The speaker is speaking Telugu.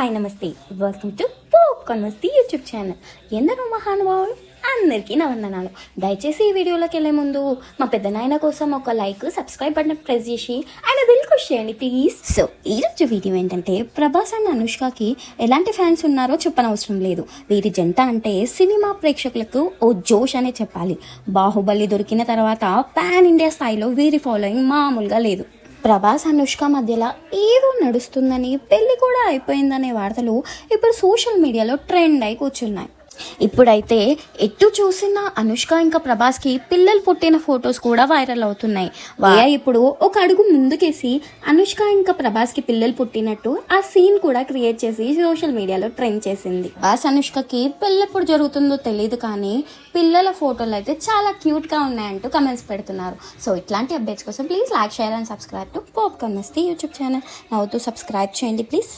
Hi namaste. Welcome to పోప్కార్న్ Masti YouTube channel ఎందరో మహానుభావులు? అందరికీ నా వందనాలు. దయచేసి ఈ వీడియోలోకి వెళ్ళే ముందు మా పెద్ద నాయన కోసం ఒక లైక్ సబ్స్క్రైబ్ బటన్ ప్రెస్ చేసి ఆయన దిల్ ఖుష్ చేయండి ప్లీజ్ సో ఈరోజు వీడియో ఏంటంటే ప్రభాస్ అండ్ అనుష్కకి ఎలాంటి ఫ్యాన్స్ ఉన్నారో చెప్పనవసరం లేదు. వీరి జంట అంటే సినిమా ప్రేక్షకులకు ఓ జోష్ అనే చెప్పాలి. బాహుబలి దొరికిన తర్వాత పాన్ ఇండియా స్థాయిలో వీరి ఫాలోయింగ్ మామూలుగా లేదు. ప్రభాస్ అనుష్క మధ్యలో ఏదో నడుస్తుందని పెళ్ళి కూడా అయిపోయిందనే వార్తలు ఇప్పుడు సోషల్ మీడియాలో ట్రెండ్ అయి కూర్చున్నాయి. ఇప్పుడైతే ఎటు చూసినా అనుష్క ఇంకా ప్రభాస్కి పిల్లలు పుట్టిన ఫొటోస్ కూడా వైరల్ అవుతున్నాయి. వాయ ఇప్పుడు ఒక అడుగు ముందుకేసి అనుష్క ఇంకా ప్రభాస్కి పిల్లలు పుట్టినట్టు ఆ సీన్ కూడా క్రియేట్ చేసి సోషల్ మీడియాలో ట్రెండ్ చేసింది. ప్రభాస్ అనుష్కకి పెళ్ళి ఎప్పుడు జరుగుతుందో తెలియదు కానీ పిల్లల ఫోటోలు అయితే చాలా క్యూట్గా ఉన్నాయంటూ కమెంట్స్ పెడుతున్నారు. సో ఇట్లాంటి అప్డేట్స్ కోసం please like share and subscribe to popcorn Masti YouTube channel నవ్వుతూ సబ్స్క్రైబ్ చేయండి ప్లీజ్.